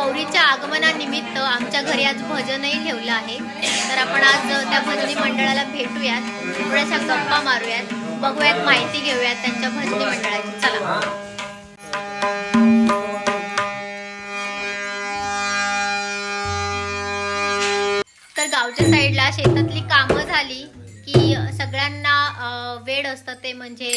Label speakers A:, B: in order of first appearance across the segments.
A: गौरीच्या आगमनानिमित्त आमच्या घरी आज भजनही ठेवलं आहे. तर आपण आज त्या भजनी मंडळाला भेटूयात. थोड्याशा गप्पा मारूयात. बघूयात माहिती घेऊयात त्यांच्या भजनी मंडळाची. चला. वेड असतं ते म्हणजे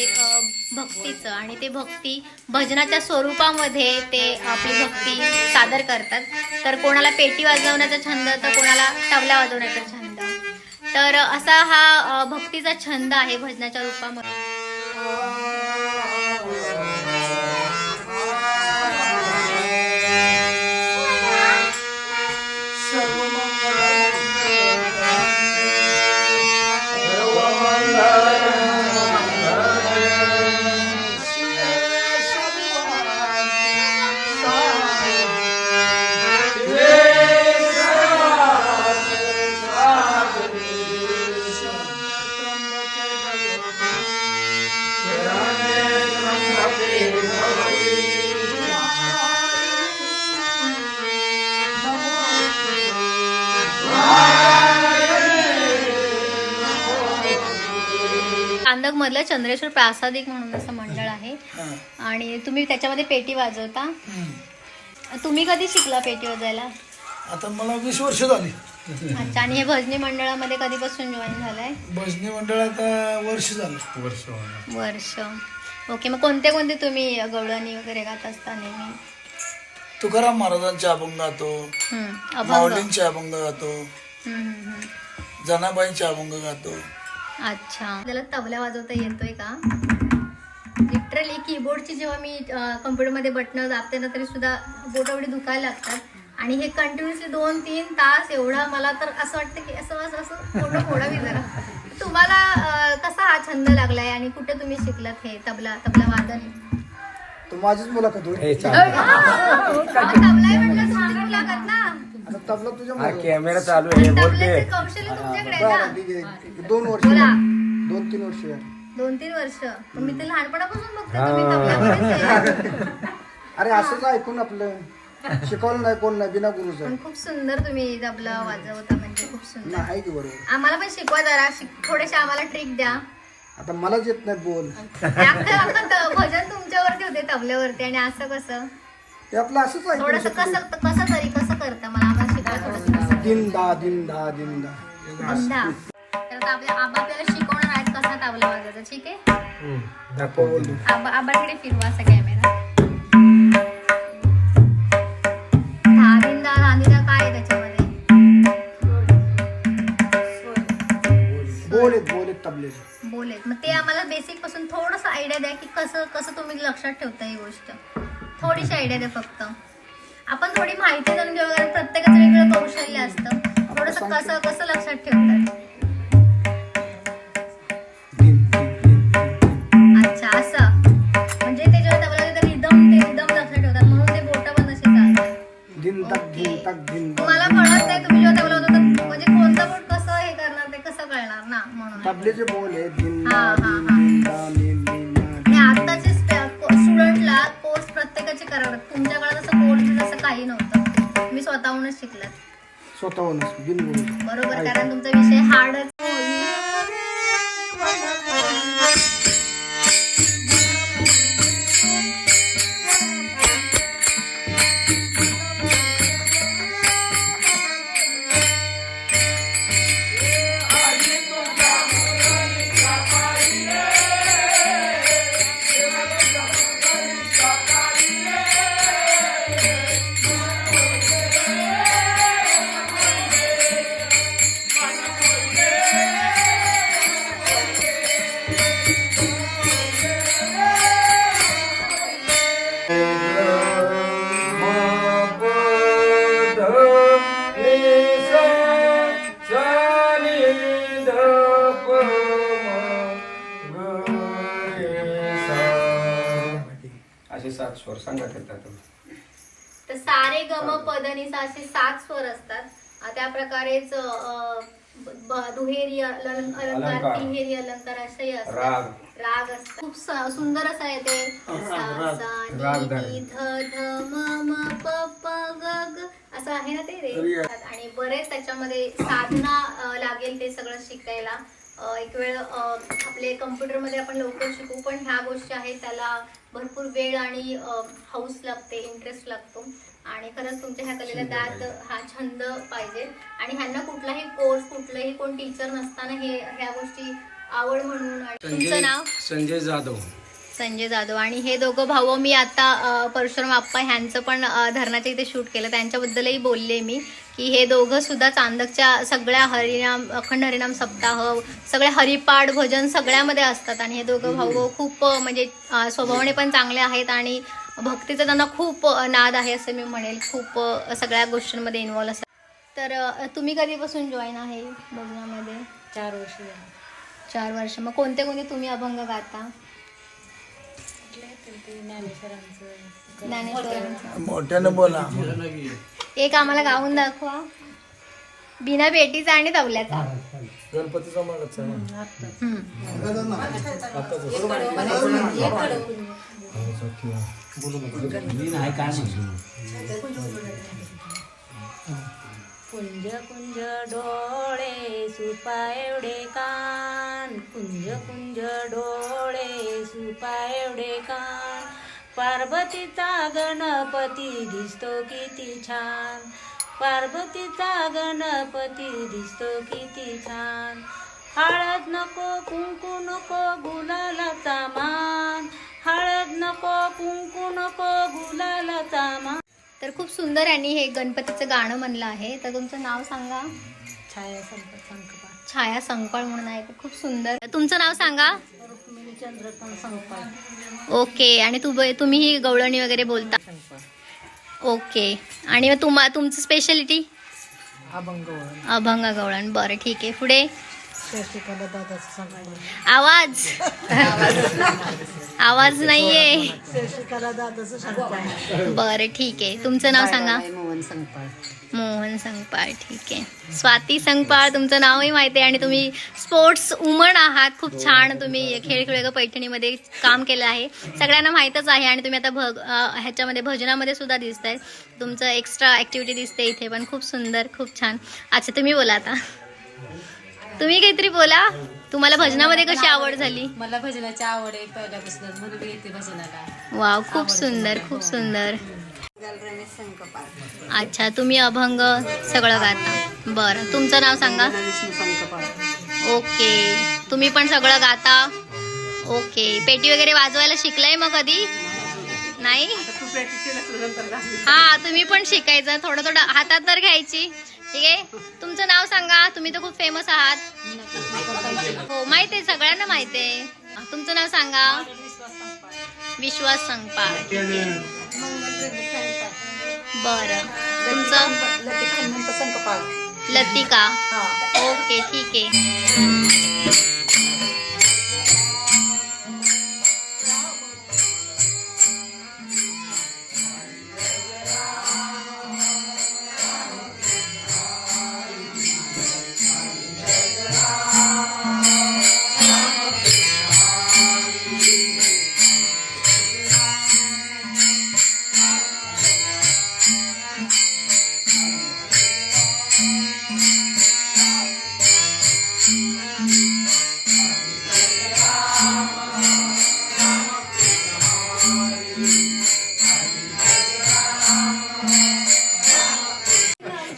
A: भक्तीचं. आणि ते भक्ती भजनाच्या स्वरूपामध्ये ते आपली भक्ती सादर करतात. तर कोणाला पेटी वाजवण्याचा छंद तर कोणाला तबला वाजवण्याचा छंद. तर असा हा भक्तीचा छंद आहे भजनाच्या रूपामध्ये. कांदक मधलं चंद्रेश्वर प्रासादिक म्हणून असं मंडळ आहे. आणि तुम्ही त्याच्यामध्ये पेटी वाजवता. तुम्ही कधी शिकला पेटी वाजवायला
B: आता मला वीस वर्ष झाली.
A: अच्छा आणि हे भजनी मंडळामध्ये कधीपासून जॉईन झालाय?
B: भजनी मंडळ आता वर्ष झालं.
A: वर्ष ओके मग कोणते कोणते तुम्ही गवळणी वगैरे गात असता नेहमी?
B: तुकाराम महाराजांचे अभंग गातो. माऊलींचे अभंग गातो. जनाबाईंचे अभंग गातो.
A: अच्छा. त्याला तबला वाजवता येतोय का? लिटरली कीबोर्डची जेव्हा मी कम्प्युटरमध्ये बटणं दाबते ना तरी सुद्धा बोट एवढी दुखायला लागतात. आणि हे कंटिन्युअसली दोन तीन तास एवढा मला तर असं वाटतं की असं असं असं फोटो फोडावी जरा. तुम्हाला कसा हा छंद लागलाय आणि कुठे तुम्ही शिकलात हे तबला तबला वादन?
C: तो माझीच मुलाखत
A: तबला म्हटलं
C: तबला तुझ्या
D: हा. कॅमेरा चालू आहे बोलते
A: तबल्याचे कौशल्य तुमच्याकडे आहे
C: बरं,
A: ना
C: ठीक आहे. दोन वर्ष.
A: बोला.
C: दोन तीन वर्ष.
A: दोन तीन वर्ष. पण मी ते लहानपणापासून बघते तुम्ही तबल्यामध्येच आहे.
C: अरे असंच ऐकून आपलं? शिकवलं नाही कोण नाही बिना गुरुचं.
A: पण खूप सुंदर तुम्ही तबला वाजवता म्हणजे खूप सुंदर.
C: नाही की बरोबर
A: आम्हाला पण शिकवा जरा शिक- थोडेसे आम्हाला ट्रिक द्या.
C: आता मलाच येत नाहीत बोल.
A: त- भजन तुमच्यावरती होते तबल्यावरती आणि असं कसं?
C: ते आपलं असंच ऐकून
A: थोडस. कसं कसं तरी कसं करतं मला आम्हाला शिकवा थोडस
C: दिन दा दिन दा दिन दा
A: अंधा तर आता आपल्या आबा आपल्याला शिकवणार आहेत कसा तबला वाजवायचा ठीक आहे?
D: दाखव.
A: आबा आबाकडे फिरवा असा कॅमेरा काय त्याच्यामध्ये? बोलेत मग ते आम्हाला बेसिकपासून थोडस आयडिया द्या की कसं कसं तुम्ही लक्षात ठेवता ही गोष्ट. थोडीशी आयडिया द्या फक्त. आपण थोडी माहिती जाणून घेऊ कारण प्रत्येकाचं वेगळं कौशल्य असतं. थोडस कसं कसं लक्षात ठेवतात? अच्छा असं. म्हणजे ते जेव्हा तबला रिदम ते रिदम लक्षात ठेवतात. म्हणून ते बोट पण असे चालतात. तुम्हाला कळत नाही तुम्ही जेव्हा तबला वाजवता म्हणजे कोणतं बोट कसं हे करणार ते कसं कळणार ना म्हणून.
C: तबलेचे बोल आहे
A: आताचे स्टुडंटला कोर्स प्रत्येकाचे करावे लागतात तुमच्या काही नव्हतं. मी स्वतःहूनच शिकलात
C: स्वतःहूनच
A: बरोबर कारण तुमचा विषय हार्डच सारे गम पद आणि सा असे सात स्वर असतात. त्या प्रकारेच दुहेरी अलं- अलंकार. तिहेरी अलंकार असेही असतात.
D: राग.
A: असतात. खूप सुंदर असं आहे ते ध ध म म प प ग ग. असं आहे ना ते रे? आणि बरेच त्याच्यामध्ये साधना लागेल ते सगळं शिकायला. एक वेळ आपले कम्प्युटरमध्ये आपण लवकर शिकू पण ह्या गोष्टी आहेत त्याला भरपूर वेळ आणि हाऊस लागते इंटरेस्ट लागतो. आणि खरंच तुमच्या ह्या कलेला त्यात हा छंद पाहिजे. आणि ह्यांना कुठलाही कोर्स कुठलंही कोण टीचर नसताना हे ह्या गोष्टी आवड म्हणून आणि तुमचं नाव?
D: संजय जाधव.
A: संजय जाधव आणि हे दोघं भाऊ मी आता परशुराम आप्पा ह्यांचं पण धरणाच्या इथे शूट केलं. त्यांच्याबद्दलही बोलले मी की हे दोघं सुद्धा चांदकच्या सगळ्या हरिनाम अखंड हरिनाम सप्ताह सगळ्या हरिपाठ भजन सगळ्यामध्ये असतात. आणि हे दोघं भाऊ खूप म्हणजे स्वभावाने पण चांगले आहेत आणि भक्तीचा त्यांना खूप नाद आहे असं मी म्हणेल. खूप सगळ्या गोष्टींमध्ये इन्वॉल्व असतात. तर तुम्ही कधीपासून जॉईन आहे भजनामध्ये
E: चार वर्ष
A: चार वर्ष. मग कोणते कोणते तुम्ही अभंग गाता?
E: ज्ञानेश्वरांचं
B: मोठ्यानं बोला.
A: एक आम्हाला गाऊन दाखवा. बिना बेटीचा आणि तवल्याचा
D: गणपतीचा मागचा
A: हम्म.
E: कुंज कुंज डोळे सुपा एवढे कान. कुंज कुंज डोळे सुपा एवढे कान. पार्वतीचा गणपती दिसतो किती छान. पार्वतीचा गणपती दिसतो किती छान. हळद नको कुंकू नको गुलालाचा मान. हळद नको कुंकू नको गुलालाचा मान.
A: तर खूप सुंदर यांनी हे गणपतीचं गाणं म्हणलं आहे. तर तुमचं नाव सांगा.
E: छाया संकपाळ.
A: छाया संकळ म्हणून आहे. खूप सुंदर. तुमचं नाव सांगा. ओके. आणि तू तुम्ही ही गवळणी वगैरे बोलता. ओके. आणि मग तुम्हा तुमचं स्पेशालिटी
E: अभंग
A: अभंग गवळण. बरं ठीक आहे. पुढे? आवाज. आवाज नाहीये.
E: बर
A: बरं ठीक आहे. तुमचं नाव सांगा.
E: मोहन संगपाळ
A: मोहन संगपाळ ठीक आहे. स्वाती संगपाळ तुमचं नावही माहिती आहे आणि तुम्ही स्पोर्ट्स वुमन आहात. खूप छान तुम्ही खेळ खेळ पैठणीमध्ये काम केलं आहे. सगळ्यांना माहीतच आहे आणि तुम्ही आता भग ह्याच्यामध्ये भजनामध्ये सुद्धा दिसत आहे तुमचं एक्स्ट्रा ॲक्टिव्हिटी दिसते इथे पण. खूप सुंदर खूप छान. अच्छा तुम्ही बोला आता. तुम्ही काहीतरी बोला. तुम्हाला भजनामध्ये कशी आवड झाली?
F: मला भजनाची आवड आहे पहिल्यापासून. म्हणून मी येते भजनाला.
A: वाव खूप सुंदर खूप सुंदर.
F: रमेश संकपाळ
A: अच्छा तुम्ही अभंग सगळं गाता. बरं तुमचं नाव सांगा. ओके. तुम्ही पण सगळं गाता. ओके. पेटी वगैरे वाजवायला शिकलाय मग कधी? नाही? हा तुम्ही पण शिकायचं. थोडं थोडं हातात तर घ्यायची. ठीक आहे? तुमचं नाव सांगा. तुम्ही तर खूप फेमस आहात. हो माहिती आहे. सगळ्यांना माहिती आहे. तुमचं नाव सांगा. विश्वास संगपाळ बरं. तुमचं? लतिका. ओके ठीक आहे.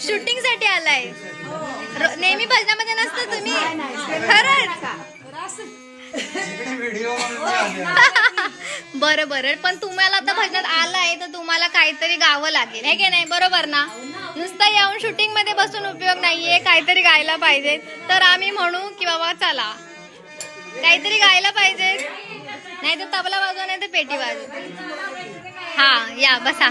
A: शूटिंगसाठी आलाय. नेहमी भजनामध्ये नसतं तुम्ही? खरंच? बरं बरं. पण तुम्हाला आता भजनात आलाय तर तुम्हाला काहीतरी गावं लागेल. हे की नाही? बरोबर ना. नुसतं येऊन शूटिंगमध्ये बसून उपयोग नाहीये काहीतरी गायला पाहिजे तर आम्ही म्हणू की बाबा चला. काहीतरी गायला पाहिजे नाही तर तबला वाजवा नाही तर पेटी वाजवा. हा या बसा.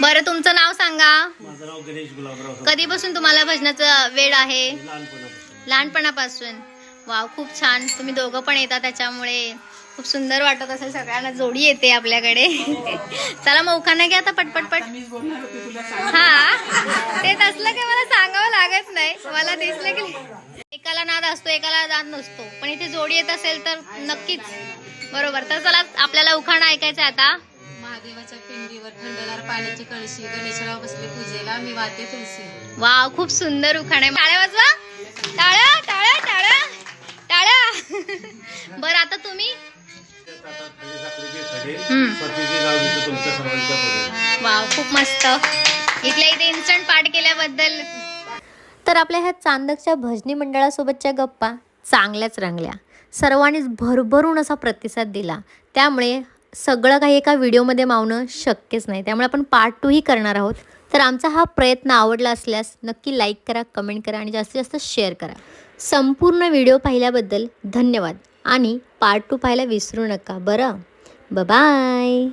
A: बरं तुमचं नाव सांगा.
G: माझं नाव गणेश गुलाबराव
A: कधीपासून तुम्हाला भजनाचं वेळ आहे?
G: लहानपणापासून.
A: लहानपणापासून. वाव खूप छान. तुम्ही दोघं पण येता त्याच्यामुळे. खूप सुंदर वाटत असेल सगळ्यांना. जोडी येते आपल्याकडे. चला मौखाना घ्या आता पटपट पट. हा. ते तसलं काही मला सांगावं लागत नाही. मला दिसलं की एक एकाला नाद असतो एकाला नाद नसतो. पण इथे जोडी येत असेल तर नक्कीच. बरोबर. तर चला आपल्याला उखाणा ऐकायचं आहे आता.
F: महादेवाच्या पिंडीवर थंडगार पाण्याची कळशी गणेशराव बसले पूजेला मी वाते तुळशी
A: वाव खूप सुंदर उखाण आहे. टाळ्या वाजवा. टाळ्या टाळ्या टाळ्या टाळ्या. बरं आता तुम्ही वाव खूप मस्त. इथल्या इथे इन्स्टंट पाठ केल्याबद्दल. तर आपल्या ह्या चांदकच्या भजनी मंडळासोबतच्या गप्पा चांगल्याच रंगल्या. सर्वांनीच भरभरून असा प्रतिसाद दिला. त्यामुळे सगळं काही एका व्हिडिओमध्ये मावणं शक्यच नाही. त्यामुळे आपण पार्ट टूही करणार आहोत. तर आमचा हा प्रयत्न आवडला असल्यास नक्की लाईक करा कमेंट करा आणि जास्तीत जास्त शेअर करा. संपूर्ण व्हिडिओ पाहिल्याबद्दल धन्यवाद. आणि पार्ट टू पाहायला विसरू नका. बरं? बाय